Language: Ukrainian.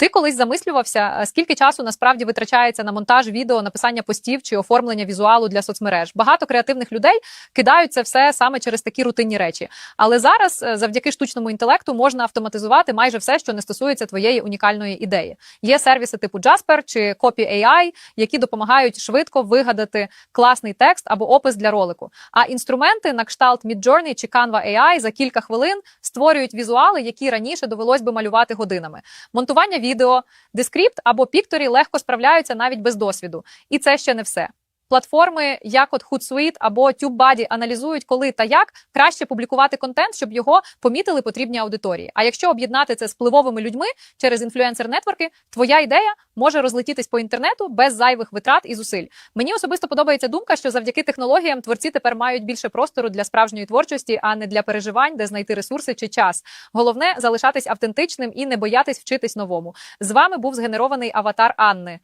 Ти колись замислювався, е, скільки часу насправді витрачається на монтаж відео, написання постів чи оформлення візуалу для соцмереж? Багато креативних людей кидають це все саме через такі рутинні речі. Але зараз, е, завдяки штучному інтелекту, можна автоматизувати майже все, що не стосується твоєї унікальної ідеї. Є сервіси типу Jasper чи Copy AI, які допомагають швидко вигадати класний текст або опис для ролику. А інструменти на кшталт Midjourney чи Canva AI за кілька хвилин створюють візуали, які раніше довелось би малювати годинами. Монтування відео, Descript або Pictory легко справляються навіть без досвіду. І це ще не все. Платформи, як от Hootsuite або TubeBuddy аналізують, коли та як краще публікувати контент, щоб його помітили потрібні аудиторії. А якщо об'єднати це з впливовими людьми через інфлюенсер-нетворки, твоя ідея може розлетітись по інтернету без зайвих витрат і зусиль. Мені особисто подобається думка, що завдяки технологіям творці тепер мають більше простору для справжньої творчості, а не для переживань, де знайти ресурси чи час. Головне залишатись автентичним і не боятись вчитись новому. З вами був згенерований аватар Анни.